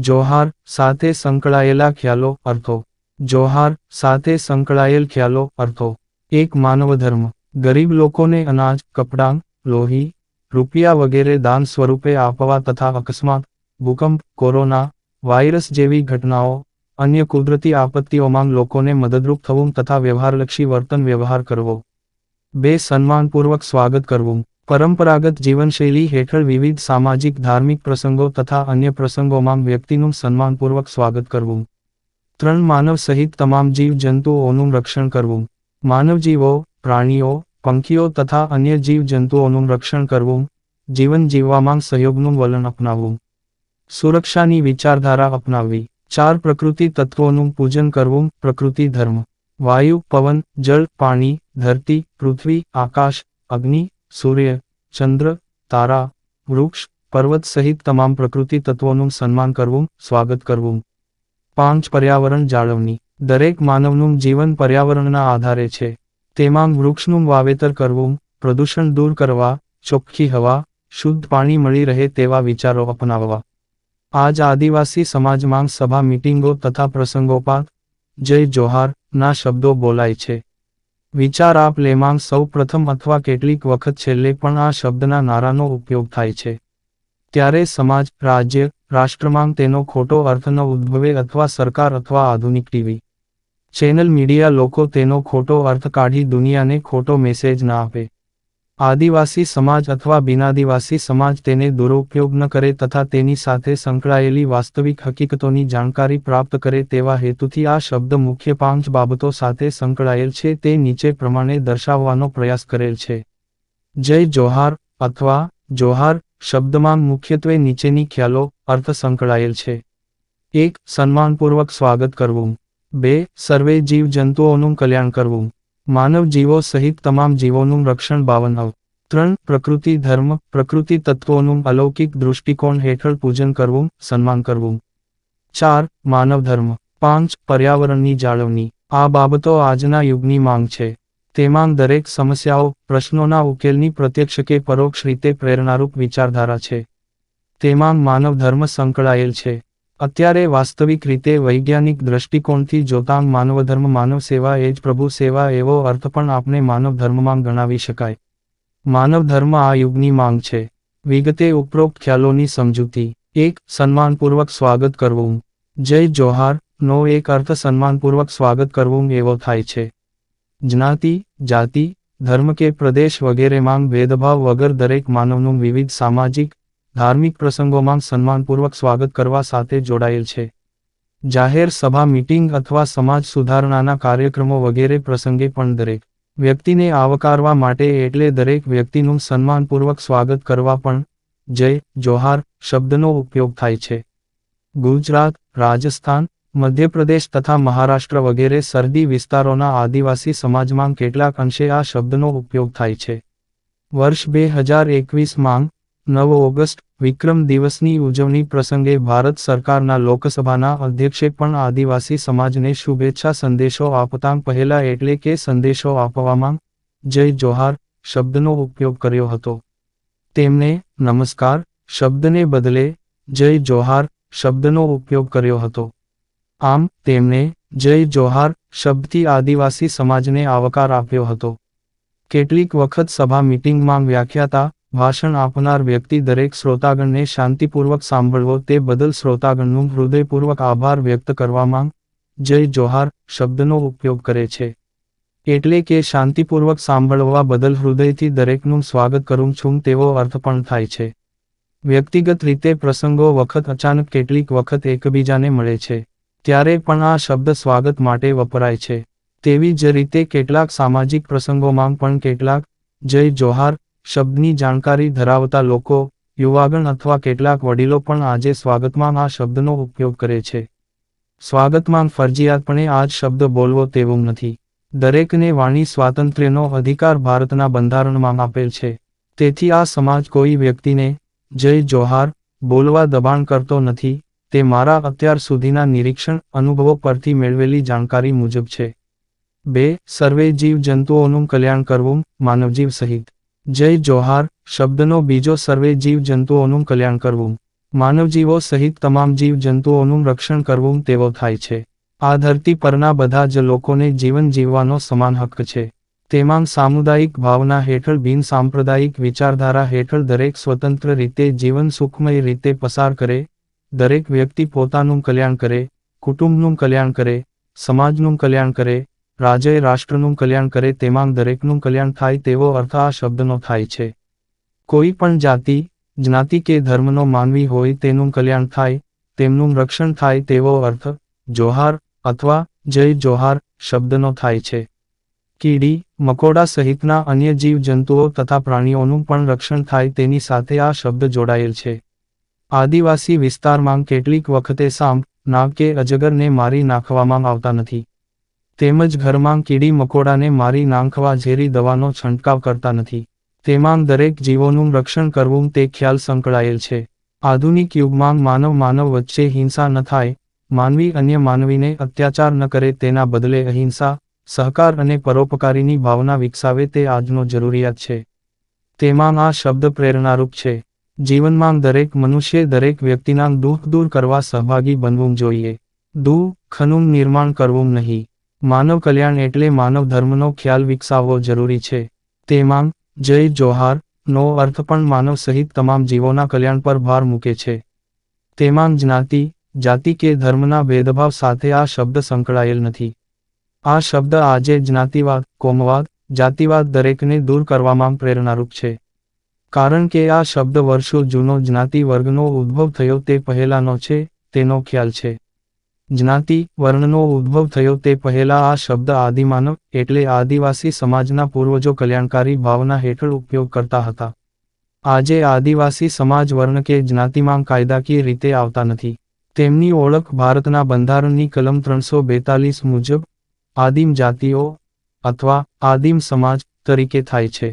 જોહાર સાથે સંકળાયેલા ખ્યાલો અર્થો. જોહાર સાથે સંકળાયેલ ખ્યાલો અર્થો. એક માનવ ધર્મ. ગરીબ લોકોને અનાજ, કપડાં, લોહી, રૂપિયા વગેરે દાન સ્વરૂપે આપવા તથા અકસ્માત, ભૂકંપ, કોરોના, વાયરસ જેવી ઘટનાઓ, અન્ય કુદરતી આપત્તિઓમાં લોકોને મદદરૂપ થવું તથા વ્યવહારલક્ષી વર્તન વ્યવહાર કરવો. બે સન્માનપૂર્વક સ્વાગત કરવું. પરંપરાગત જીવનશૈલી હેઠળ વિવિધ સામાજિક, ધાર્મિક પ્રસંગો તથા અન્ય પ્રસંગોમાં વ્યક્તિનું સન્માનપૂર્વક સ્વાગત કરવું. ત્રણ માનવ સહિત તમામ જીવ જંતુઓનું રક્ષણ કરવું. માનવજીવો, પ્રાણીઓ, પંખીઓ તથા અન્ય જીવ જંતુઓનું રક્ષણ કરવું. જીવન જીવવામાં સહયોગનું વલણ અપનાવવું. સુરક્ષાની વિચારધારા અપનાવવી. ચાર પ્રકૃતિ તત્વોનું પૂજન કરવું. પ્રકૃતિ ધર્મ. વાયુ, પવન, જળ, પાણી, ધરતી, પૃથ્વી, આકાશ, અગ્નિ સૂર્ય, ચંદ્ર, તારા, વૃક્ષ, પર્વત સહિત તમામ પ્રકૃતિ તત્વોનું સન્માન કરવું, સ્વાગત કરવું. પાંચ પર્યાવરણ જાળવણી. દરેક માનવનું જીવન પર્યાવરણના આધારે છે. તેમાં વૃક્ષનું વાવેતર કરવું, પ્રદૂષણ દૂર કરવા, ચોખ્ખી હવા, શુદ્ધ પાણી મળી રહે તેવા વિચારો અપનાવવા. આજ આદિવાસી સમાજમાં સભા, મિટિંગો તથા પ્રસંગોપાત, જય જોહાર, ના શબ્દો બોલાય છે. વિચાર આપ લેમાં સૌ પ્રથમ અથવા કેટલીક વખત છેલ્લે પણ આ શબ્દના નારાનો ઉપયોગ થાય છે. ત્યારે સમાજ, રાજ્ય રાષ્ટ્રમાં તેનો ખોટો અર્થ ન ઉદ્ભવે અથવા સરકાર અથવા આધુનિક ટીવી ચેનલ મીડિયા લોકો તેનો ખોટો અર્થ કાઢી દુનિયાને ખોટો મેસેજ ના આપે. આદિવાસી સમાજ અથવા બિનાદિવાસી સમાજ તેને દુરુપયોગ ન કરે તથા તેની સાથે સંકળાયેલી વાસ્તવિક હકીકતોની જાણકારી પ્રાપ્ત કરે તેવા હેતુથી આ શબ્દ મુખ્ય પાંચ બાબતો સાથે સંકળાયેલ છે. તે નીચે પ્રમાણે દર્શાવવાનો પ્રયાસ કરેલ છે. જય જોહાર અથવા જોહાર શબ્દમાં મુખ્યત્વે નીચેની ખ્યાલો અર્થ સંકળાયેલ છે. એક, સન્માનપૂર્વક સ્વાગત કરવું. બે, સર્વે જીવ જંતુઓનું કલ્યાણ કરવું. માનવ જીવો સહિત તમામ જીવોનું રક્ષણ બાવન અવ. ત્રણ, પ્રકૃતિ, ધર્મ, પ્રકૃતિ તત્વોનું અલૌકિક દૃષ્ટિકોણ હેઠળ પૂજન કરવું, સન્માન કરવું. ચાર, માનવ ધર્મ. પાંચ, પર્યાવરણની જાળવણી. આ બાબતો આજના યુગની માંગ છે. તેમાં દરેક સમસ્યાઓ, પ્રશ્નોના ઉકેલની પ્રત્યક્ષ કે પરોક્ષ રીતે પ્રેરણારૂપ વિચારધારા છે. તેમાં માનવ ધર્મ સંકળાયેલ છે. અત્યારે વાસ્તવિક રીતે વૈજ્ઞાનિક દ્રષ્ટિકોણથી જોતાં માનવધર્મ માનવ સેવા એ જ પ્રભુ સેવા એવો અર્થ પણ આપણે માનવ ધર્મમાં ગણાવી શકાય. માનવ ધર્મ આ યુગની માંગ છે. વિગતે ઉપરોક્ત ખ્યાલોની સમજૂતી. એક, સન્માનપૂર્વક સ્વાગત કરવું. જય જોહાર. નો, એક અર્થ સન્માનપૂર્વક સ્વાગત કરવું એવો થાય છે. જ્ઞાતિ, જાતિ, ધર્મ કે પ્રદેશ વગેરેમાં ભેદભાવ વગર દરેક માનવનું વિવિધ સામાજિક ધાર્મિક પ્રસંગોમાં સન્માનપૂર્વક સ્વાગત કરવા સાથે જોડાયેલ છે. જાહેર સભા, મીટિંગ અથવા સમાજ સુધારણાના કાર્યક્રમો વગેરે પ્રસંગે પણ દરેક વ્યક્તિને આવકારવા માટે એટલે દરેક વ્યક્તિનું સન્માનપૂર્વક સ્વાગત કરવા પણ જય, જોહાર શબ્દનો ઉપયોગ થાય છે. ગુજરાત, રાજસ્થાન, મધ્યપ્રદેશ તથા મહારાષ્ટ્ર વગેરે સરદી વિસ્તારોના આદિવાસી સમાજમાં કેટલાક અંશે આ શબ્દનો ઉપયોગ થાય છે. વર્ષ બે હજાર એકવીસમાં નવ ઓગસ્ટ, વિક્રમ દિવસની ઉજવણી પ્રસંગે ભારત સરકારના લોકસભાના અધ્યક્ષે પણ આદિવાસી સમાજને શુભેચ્છા સંદેશો આપતા પહેલા એટલે કે સંદેશો આપવામાં જય જોહાર શબ્દનો ઉપયોગ કર્યો હતો. તેમણે નમસ્કાર શબ્દને બદલે જય જોહાર શબ્દનો ઉપયોગ કર્યો હતો. આમ તેમણે જય જોહાર શબ્દથી આદિવાસી સમાજને આવકાર આપ્યો હતો. કેટલીક વખત સભા મીટિંગમાં વ્યાખ્યાતા ભાષણ આપનાર વ્યક્તિ દરેક શ્રોતાગણને શાંતિપૂર્વક સાંભળવો તે બદલ શ્રોતાગણનું હૃદયપૂર્વક આભાર વ્યક્ત કરવામાં જય જોહાર, શબ્દનો ઉપયોગ કરે છે. એટલે કે શાંતિપૂર્વક સાંભળવા બદલ હૃદયથી દરેકનું સ્વાગત કરું છું તેવો અર્થ પણ થાય છે. વ્યક્તિગત રીતે પ્રસંગો વખત અચાનક કેટલીક વખત એકબીજાને મળે છે, ત્યારે પણ આ શબ્દ સ્વાગત માટે વપરાય છે. તેવી જ રીતે કેટલાક સામાજિક પ્રસંગોમાં પણ કેટલાક, જય જોહાર શબ્દની જાણકારી ધરાવતા લોકો, યુવાગણ અથવા કેટલાક વડીલો પણ આજે સ્વાગતમાં આ શબ્દનો ઉપયોગ કરે છે. સ્વાગતમાં ફરજિયાતપણે આ જ શબ્દ બોલવો તેવું નથી. દરેકને વાણી સ્વાતંત્ર્યનો અધિકાર ભારતના બંધારણમાં આપેલ છે. તેથી આ સમાજ કોઈ વ્યક્તિને, જય જોહાર, બોલવા દબાણ કરતો નથી, તે મારા અત્યાર સુધીના નિરીક્ષણ અનુભવો પરથી મેળવેલી જાણકારી મુજબ છે. બે, સર્વે જીવ જંતુઓનું કલ્યાણ કરવું માનવજીવ સહિત. જય જોહાર, શબ્દનો બીજો સર્વે જીવજંતુઓનું કલ્યાણ કરવું. માનવજીવો સહિત તમામ જીવજંતુઓનું રક્ષણ કરવું તેવો થાય છે. આ ધરતી પરના બધા જ લોકોને જીવન જીવવાનો સમાન હક્ક છે. તેમાં સામુદાયિક ભાવના હેઠળ બિન સાંપ્રદાયિક વિચારધારા હેઠળ દરેક સ્વતંત્ર રીતે જીવન સુખમય રીતે પસાર કરે, દરેક વ્યક્તિ પોતાનું કલ્યાણ કરે, કુટુંબનું કલ્યાણ કરે, સમાજનું કલ્યાણ કરે રાજ્ય રાષ્ટ્રનું કલ્યાણ કરે તેમાં દરેકનું કલ્યાણ થાય તેવો અર્થ આ શબ્દનો થાય છે. કોઈ પણ જાતિ, જ્ઞાતિ કે ધર્મનો માનવી હોય તેનું કલ્યાણ થાય, તેમનું રક્ષણ થાય તેવો અર્થ જોહાર અથવા જય જોહાર શબ્દનો થાય છે. કીડી, મકોડા સહિતના અન્ય જીવ જંતુઓ તથા પ્રાણીઓનું પણ રક્ષણ થાય તેની સાથે આ શબ્દ જોડાયેલ છે. આદિવાસી વિસ્તારમાં કેટલીક વખતે સાંપ, નાગ કે અજગરને મારી નાખવામાં આવતા નથી. તેમજ ઘરમાં કીડી મકોડાને મારી નાંખવા ઝેરી દવાનો છંટકાવ કરતા નથી. તેમાં દરેક જીવોનું રક્ષણ કરવું તે ખ્યાલ સંકળાયેલ છે. આધુનિક યુગમાં માનવ માનવ વચ્ચે હિંસા ન થાય, માનવી અન્ય માનવીને અત્યાચાર ન કરે તેના બદલે અહિંસા, સહકાર અને પરોપકારીની ભાવના વિકસાવે તે આજનો જરૂરિયાત છે. તેમાં આ શબ્દ પ્રેરણારૂપ છે. જીવનમાં દરેક મનુષ્ય દરેક વ્યક્તિના દુઃખ દૂર કરવા સહભાગી બનવું જોઈએ. દુઃખનું નિર્માણ કરવું નહીં. માનવ કલ્યાણ એટલે માનવ ધર્મનો ખ્યાલ વિકસાવવો જરૂરી છે. તેમાં, જય જોહાર, નો અર્થ પણ માનવ સહિત તમામ જીવોના કલ્યાણ પર ભાર મૂકે છે. તેમાં જ્ઞાતિ, જાતિ કે ધર્મના ભેદભાવ સાથે આ શબ્દ સંકળાયેલ નથી. આ શબ્દ આજે જ્ઞાતિવાદ, કોમવાદ, જાતિવાદ દરેકને દૂર કરવામાં પ્રેરણારૂપ છે. કારણ કે આ શબ્દ વર્ષો જૂનો જ્ઞાતિ વર્ગનો ઉદ્ભવ થયો તે પહેલાંનો છે, તેનો ખ્યાલ છે. જ્ઞાતિ વર્ણનો ઉદ્ભવ થયો તે પહેલા આ શબ્દ આદિમાનવ એટલે આદિવાસી સમાજના પૂર્વજો કલ્યાણકારી ભાવના હેઠળ ઉપયોગ કરતા હતા. આજે આદિવાસી સમાજ વર્ણ કે જ્ઞાતિમાં કાયદાકીય રીતે આવતા નથી. તેમની ઓળખ ભારતના બંધારણની કલમ ત્રણસો બેતાલીસ મુજબ આદિમ જાતિઓ અથવા આદિમ સમાજ તરીકે થાય છે.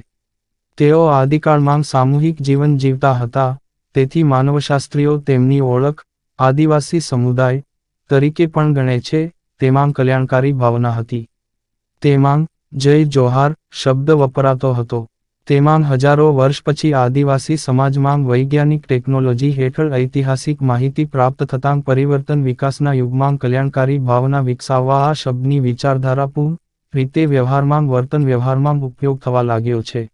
તેઓ આદિકાળમાં સામૂહિક જીવન જીવતા હતા, તેથી માનવશાસ્ત્રીઓ તેમની ઓળખ આદિવાસી સમુદાય તરીકે પણ ગણે છે તેમાં કલ્યાણકારી ભાવના હતી. તેમાં જય જોહાર, શબ્દ વપરાતો હતો. તેમાં હજારો વર્ષ પછી આદિવાસી સમાજમાં વૈજ્ઞાનિક ટેકનોલોજી હેઠળ ઐતિહાસિક માહિતી પ્રાપ્ત થતાં પરિવર્તન વિકાસના યુગમાં કલ્યાણકારી ભાવના વિકસાવવા આ શબ્દની વિચારધારાપૂર્ણ રીતે વ્યવહારમાં વર્તન વ્યવહારમાં ઉપયોગ થવા લાગ્યો છે.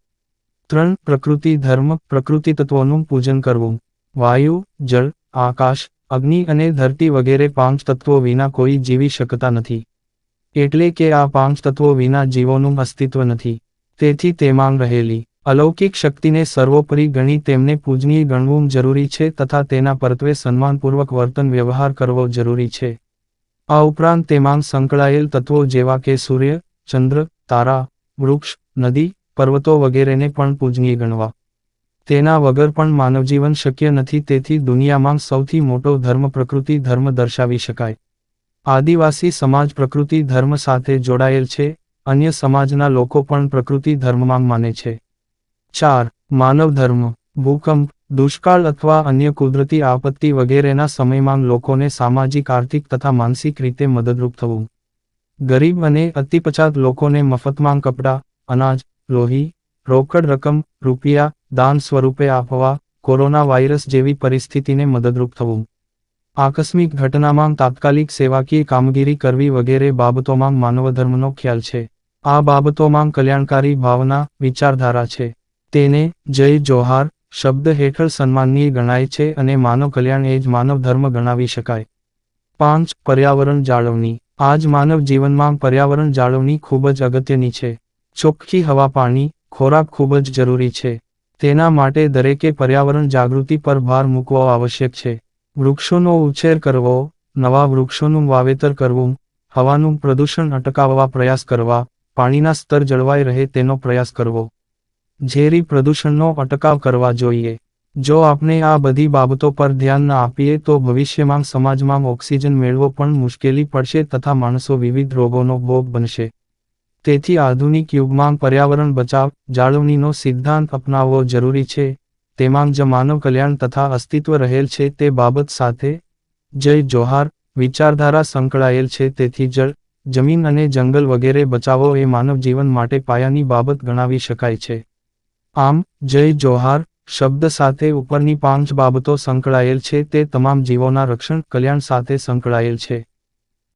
ત્રણ પ્રકૃતિ ધર્મ પ્રકૃતિ તત્વોનું પૂજન કરવું. વાયુ, જળ, આકાશ અગ્નિ અને ધરતી વગેરે પાંચ તત્વો વિના કોઈ જીવી શકતા નથી. એટલે કે આ પાંચ તત્વો વિના જીવોનું અસ્તિત્વ નથી. તેથી તેમાં રહેલી. અલૌકિક શક્તિને સર્વોપરી ગણી તેમને પૂજનીય ગણવું જરૂરી છે તથા તેના પરત્વે સન્માનપૂર્વક વર્તન વ્યવહાર કરવો જરૂરી છે. આ ઉપરાંત તેમાં સંકળાયેલ તત્વો જેવા કે સૂર્ય, ચંદ્ર, તારા, વૃક્ષ, નદી, પર્વતો વગેરેને પણ પૂજનીય ગણવા. તેના વગર પણ માનવજીવન શક્ય નથી, તેથી દુનિયામાં સૌથી મોટો ધર્મ પ્રકૃતિ ધર્મ દર્શાવી શકાય. આદિવાસી સમાજ પ્રકૃતિ ધર્મ સાથે જોડાયેલ છે, અન્ય સમાજના લોકો પણ પ્રકૃતિ ધર્મમાં માને છે. ચાર, માનવ ધર્મ, ભૂકંપ, દુષ્કાળ અથવા અન્ય કુદરતી આપત્તિ વગેરેના સમયમાં લોકોને સામાજિક, આર્થિક તથા માનસિક રીતે મદદરૂપ થવું. ગરીબ અને અતિપછાત લોકોને મફતમાં કપડાં, અનાજ, લોહી, રોકડ રકમ, રૂપિયા દાન સ્વરૂપે આપવા કોરોના વાયરસ જેવી પરિસ્થિતિને મદદરૂપ થવું. આકસ્મિક ઘટનામાં તાત્કાલિક સેવાકીય કામગીરી કરવી વગેરે બાબતોમાં માનવધર્મનો ખ્યાલ છે. આ બાબતોમાં કલ્યાણકારી ભાવના, વિચારધારા છે. તેને જય જોહાર શબ્દ હેઠળ સન્માનનીય ગણાય છે અને માનવ કલ્યાણ એ જ માનવ ધર્મ ગણાવી શકાય. પાંચ, પર્યાવરણ જાળવણી. આજ માનવ જીવનમાં પર્યાવરણ જાળવણી ખૂબ જ અગત્યની છે. ચોખ્ખી હવા પાણી, ખોરાક ખૂબ જ જરૂરી છે. તેના માટે દરેકે પર્યાવરણ જાગૃતિ પર ભાર મૂકવો આવશ્યક છે. વૃક્ષોનો ઉછેર કરવો, નવા વૃક્ષોનું વાવેતર કરવું, હવાનું પ્રદૂષણ અટકાવવા પ્રયાસ કરવા, પાણીના સ્તર જળવાઈ રહે તેનો પ્રયાસ કરવો. ઝેરી પ્રદૂષણનો અટકાવ કરવા જોઈએ. જો આપણે આ બધી બાબતો પર ધ્યાન ના આપીએ તો ભવિષ્યમાં સમાજમાં ઓક્સિજન મેળવો પણ મુશ્કેલી પડશે તથા માણસો વિવિધ રોગોનો ભોગ બનશે. તેથી આધુનિક યુગમાં પર્યાવરણ બચાવ, જાળવણીનો સિદ્ધાંત અપનાવવો જરૂરી છે. તેમાં જ માનવ કલ્યાણ તથા અસ્તિત્વ રહેલ છે તે બાબત સાથે જય જોહાર, વિચારધારા સંકળાયેલ છે તેથી જળ, જમીન અને જંગલ વગેરે બચાવો એ માનવ જીવન માટે પાયાની બાબત ગણાવી શકાય છે. આમ, જય જોહાર શબ્દ સાથે ઉપરની પાંચ બાબતો સંકળાયેલ છે તે તમામ જીવોના રક્ષણ, કલ્યાણ સાથે સંકળાયેલ છે.